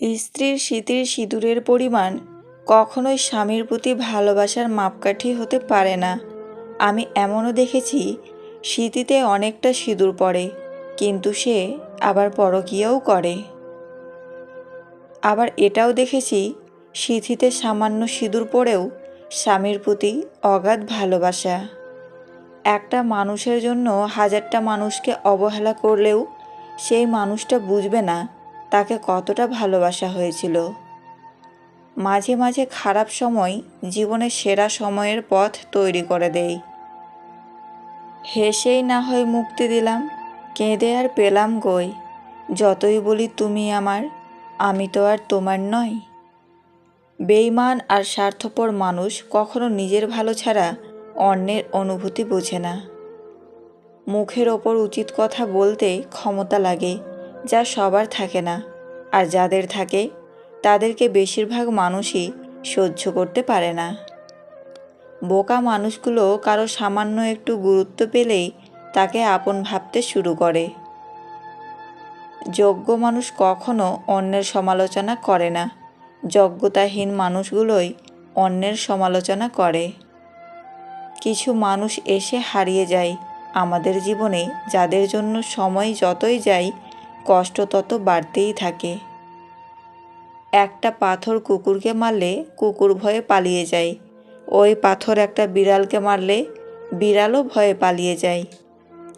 স্ত্রীর শীতের সিঁদুরের পরিমাণ কখনোই স্বামীর প্রতি ভালোবাসার মাপকাঠি হতে পারে না। আমি এমনও দেখেছি স্মৃতিতে অনেকটা সিঁদুর পড়ে, কিন্তু সে আবার পরকীয়াও করে। আবার এটাও দেখেছি সিঁথিতে সামান্য সিঁদুর পড়েও স্বামীর প্রতি অগাধ ভালোবাসা। একটা মানুষের জন্য হাজারটা মানুষকে অবহেলা করলেও সেই মানুষটা বুঝবে না তাকে কতটা ভালোবাসা হয়েছিল। মাঝে মাঝে খারাপ সময় জীবনের সেরা সময়ের পথ তৈরি করে দেয়। হেসেই না হয় মুক্তি দিলাম, কেঁদে আর পেলাম গই যতই বলি তুমি আমার, আমি তো আর তোমার নয় বেইমান আর স্বার্থপর মানুষ কখনো নিজের ভালো ছাড়া অন্যের অনুভূতি বোঝে না। মুখের ওপর উচিত কথা বলতে ক্ষমতা লাগে। যা সবার থাকে না। আর যাদের থাকে, তাদেরকে বেশিরভাগ মানুষই সহ্য করতে পারে না। বোকা মানুষগুলো কারও সামান্য একটু গুরুত্ব পেলেই তাকে আপন ভাবতে শুরু করে। যোগ্য মানুষ কখনো অন্যের সমালোচনা করে না। যোগ্যতাহীন মানুষগুলোই অন্যের সমালোচনা করে। কিছু মানুষ এসে হারিয়ে যায় আমাদের জীবনে, যাদের জন্য সময় যতই যায় কষ্ট তত বাড়তেই থাকে। একটা পাথর কুকুরকে মারলে কুকুর ভয়ে পালিয়ে যায়। ওই পাথর একটা বিড়ালকে মারলে বিড়ালও ভয়ে পালিয়ে যায়।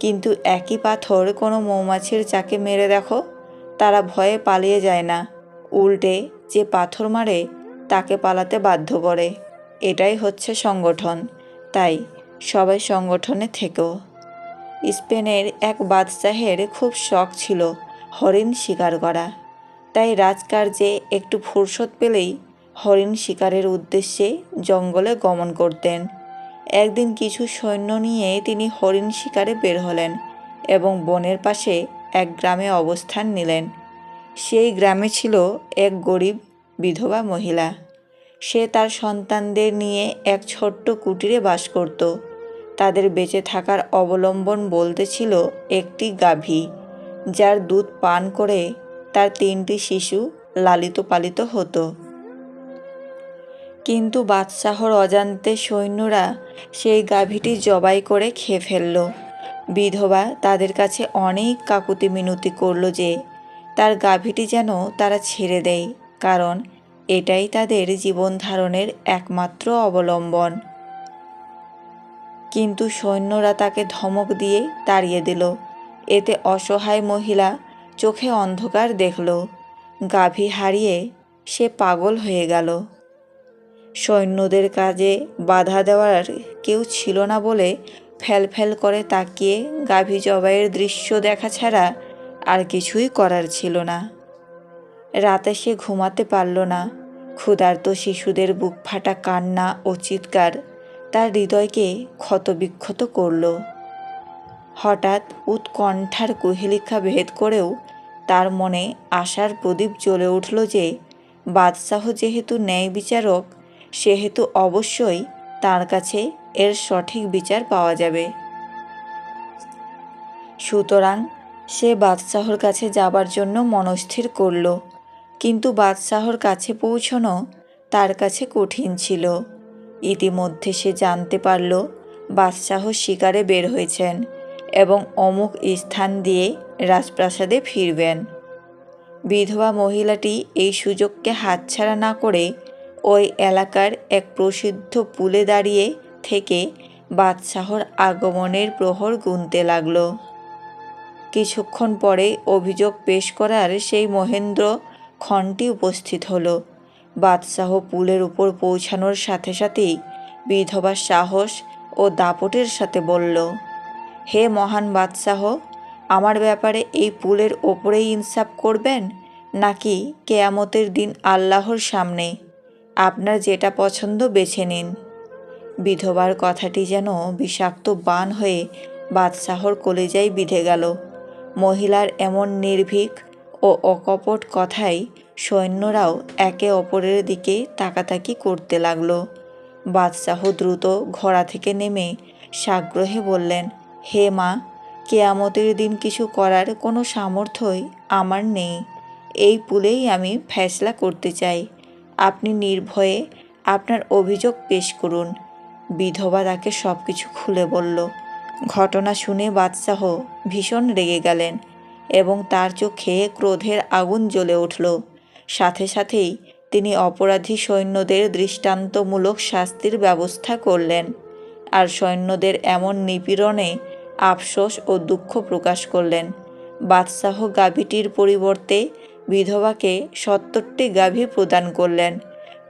কিন্তু একই পাথর কোনো মৌমাছির চাকে মেরে দেখো, তারা ভয়ে পালিয়ে যায় না। উল্টে যে পাথর মারে, তাকে পালাতে বাধ্য করে। এটাই হচ্ছে সংগঠন। তাই সবাই সংগঠনে থেকেও স্পেনের এক বাদশাহের খুব শখ ছিল হরিণ শিকার করা। তাই রাজকার্যে একটু ফুরসত পেলেই হরিণ শিকারের উদ্দেশ্যে জঙ্গলে গমন করতেন। একদিন কিছু সৈন্য নিয়ে তিনি হরিণ শিকারে বের হলেন এবং বনের পাশে এক গ্রামে অবস্থান নিলেন। সেই গ্রামে ছিল এক গরিব বিধবা মহিলা। সে তার সন্তানদের নিয়ে এক ছোট্ট কুটিরে বাস করত। তাদের বেঁচে থাকার অবলম্বন বলতে ছিল একটি গাভী। যার দুধ পান করে তার তিনটি শিশু লালিত পালিত হতো। কিন্তু বাদশাহর অজান্তে সৈন্যরা সেই গাভীটি জবাই করে খেয়ে ফেলল। বিধবা তাদের কাছে অনেক কাকুতি মিনতি করল যে, তার গাভীটি যেন তারা ছেড়ে দেয়, কারণ এটাই তাদের জীবন ধারণের একমাত্র অবলম্বন। কিন্তু সৈন্যরা তাকে ধমক দিয়ে তাড়িয়ে দিল। এতে অসহায় মহিলা চোখে অন্ধকার দেখল। গাভী হারিয়ে সে পাগল হয়ে গেল। সৈন্যদের কাজে বাধা দেওয়ার কেউ ছিল না বলে ফ্যাল করে তাকিয়ে গাভী জবাইয়ের দৃশ্য দেখা ছাড়া আর কিছুই করার ছিল না। রাতে সে ঘুমাতে পারল না। ক্ষুধার্ত শিশুদের বুক ফাটা কান্না ও চিৎকার তার হৃদয়কে ক্ষতবিক্ষত করল। হঠাৎ উৎকণ্ঠার কুহেলিকা ভেদ করেও তার মনে আশার প্রদীপ জ্বলে উঠল যে, বাদশাহ যেহেতু ন্যায় বিচারক, সেহেতু অবশ্যই তার কাছে এর সঠিক বিচার পাওয়া যাবে। সুতরাং সে বাদশাহর কাছে যাবার জন্য মনস্থির করল, কিন্তু বাদশাহর কাছে পৌঁছনো তার কাছে কঠিন ছিল। ইতিমধ্যে সে জানতে পারল, বাদশাহ শিকারে বের হয়েছেন। এবং অমুক স্থান দিয়ে রাজপ্রাসাদে ফিরবেন। বিধবা মহিলাটি এই সুযোগকে হাতছাড়া না করে ওই এলাকার এক প্রসিদ্ধ পুলে দাঁড়িয়ে থেকে বাদশাহর আগমনের প্রহর গুনতে লাগল। কিছুক্ষণ পরে অভিযোগ পেশ করার সেই মহেন্দ্র ক্ষণটি উপস্থিত হল। বাদশাহ পুলের উপর পৌঁছানোর সাথে সাথেই বিধবা সাহস ও দাপটের সাথে বলল হে মহান বাদশাহ, আমার ব্যাপারে এই পুলের ওপরেই ইনসাফ করবেন? নাকি কেয়ামতের দিন আল্লাহর সামনে আপনার যেটা পছন্দ বেছে নিন। বিধবার কথাটি যেন বিষাক্ত বান হয়ে বাদশাহর কলেজায় বিঁধে গেল। মহিলার এমন নির্ভীক ও অকপট কথাই সৈন্যরাও একে অপরের দিকে তাকাতাকি করতে লাগল। বাদশাহ দ্রুত ঘোড়া থেকে নেমে সাগ্রহে বললেন হে মা, কেয়ামতের দিন কিছু করার কোনো সামর্থ্যই আমার নেই। এই পুলেই আমি ফেসলা করতে চাই। আপনি নির্ভয়ে আপনার অভিযোগ পেশ করুন। বিধবা তাকে সব কিছু খুলে বলল। ঘটনা শুনে বাদশাহ ভীষণ রেগে গেলেন এবং তার চোখে ক্রোধের আগুন জ্বলে উঠল। সাথে সাথেই তিনি অপরাধী সৈন্যদের দৃষ্টান্তমূলক শাস্তির ব্যবস্থা করলেন। আর সৈন্যদের এমন নিপীড়নে আফসোস ও দুঃখ প্রকাশ করলেন। বাদশাহ গাভীটির পরিবর্তে বিধবাকে সত্তরটি গাভী প্রদান করলেন।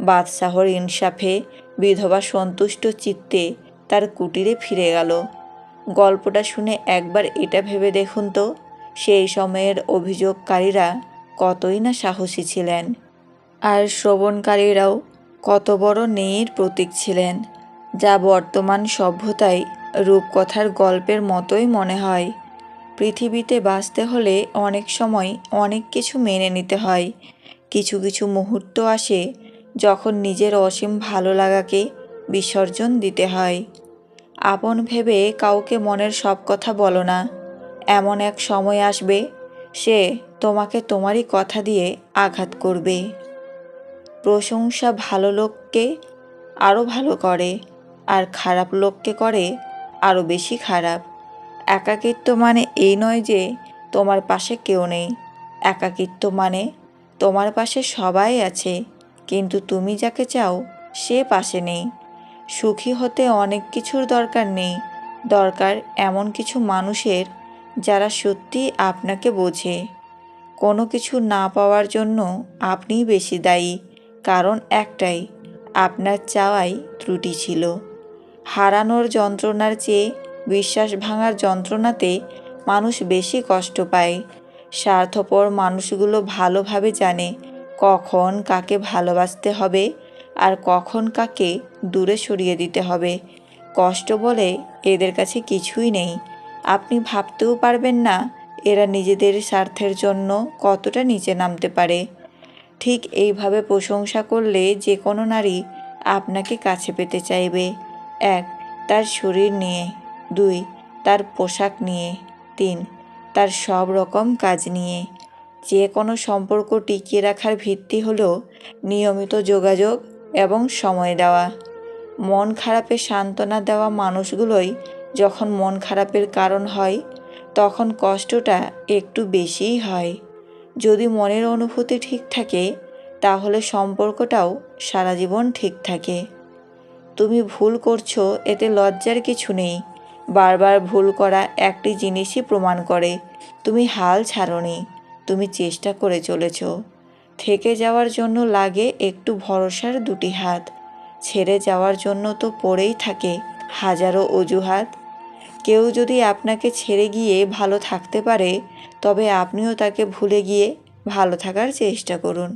বাদশাহর ইনসাফে বিধবা সন্তুষ্ট চিত্তে তার কুটিরে ফিরে গেল। গল্পটা শুনে একবার এটা ভেবে দেখুন তো, সেই সময়ের অভিযোগকারীরা কতই না সাহসী ছিলেন। আর শ্রবণকারীরাও কত বড় নেয়ের প্রতীক ছিলেন, যা বর্তমান সভ্যতায় রূপকথার গল্পের মতোই মনে হয়। পৃথিবীতে বাঁচতে হলে অনেক সময় অনেক কিছু মেনে নিতে হয়। কিছু কিছু মুহূর্ত আসে যখন নিজের অসীম ভালো লাগাকে বিসর্জন দিতে হয়। আপন ভেবে কাউকে মনের সব কথা বলো না। এমন এক সময় আসবে, সে তোমাকে তোমারই কথা দিয়ে আঘাত করবে। প্রশংসা ভালো লোককে আরও ভালো করে, আর খারাপ লোককে করে আরও বেশি খারাপ। একাকিত্ব মানে এই নয় যে তোমার পাশে কেউ নেই। একাকিত্ব মানে তোমার পাশে সবাই আছে, কিন্তু তুমি যাকে চাও সে পাশে নেই। সুখী হতে অনেক কিছুর দরকার নেই। দরকার এমন কিছু মানুষের যারা সত্যি আপনাকে বোঝে। কোনো কিছু না পাওয়ার জন্য আপনিই বেশি দায়ী, কারণ একটাই, আপনার চাওয়াই ত্রুটি ছিল। হারানোর যন্ত্রণার চেয়ে বিশ্বাস ভাঙার যন্ত্রণাতে মানুষ বেশি কষ্ট পায়। স্বার্থপর মানুষগুলো ভালোভাবে জানে কখন কাকে ভালোবাসতে হবে আর কখন কাকে দূরে সরিয়ে দিতে হবে। কষ্ট বলে এদের কাছে কিছুই নেই। আপনি ভাবতেও পারবেন না এরা নিজেদের স্বার্থের জন্য কতটা নিচে নামতে পারে। ঠিক এইভাবে প্রশংসা করলে যে কোনো নারী আপনাকে কাছে পেতে চাইবে। এক, তার শরীর নিয়ে দুই, তার পোশাক নিয়ে তিন, তার সব রকম কাজ নিয়ে। যে কোনো সম্পর্ক টিকিয়ে রাখার ভিত্তি হল নিয়মিত যোগাযোগ এবং সময় দেওয়া। মন খারাপে সান্ত্বনা দেওয়া মানুষগুলোই যখন মন খারাপের কারণ হয়, তখন কষ্টটা একটু বেশিই হয়। যদি মনের অনুভূতি ঠিক থাকে, তাহলে সম্পর্কটাও সারা জীবন ঠিক থাকে। তুমি ভুল করছ, এতে লজ্জার কিছু নেই। বারবার ভুল করা একটি জিনিসই প্রমাণ করে, তুমি হাল ছাড়নি, তুমি চেষ্টা করে চলেছ। থেকে যাওয়ার জন্য লাগে একটু ভরসার দুটি হাত, ছেড়ে যাওয়ার জন্য তো পড়েই থাকে হাজারো অজুহাত। কেউ যদি আপনাকে ছেড়ে গিয়ে ভালো থাকতে পারে, তবে আপনিও তাকে ভুলে গিয়ে ভালো থাকার চেষ্টা করুন।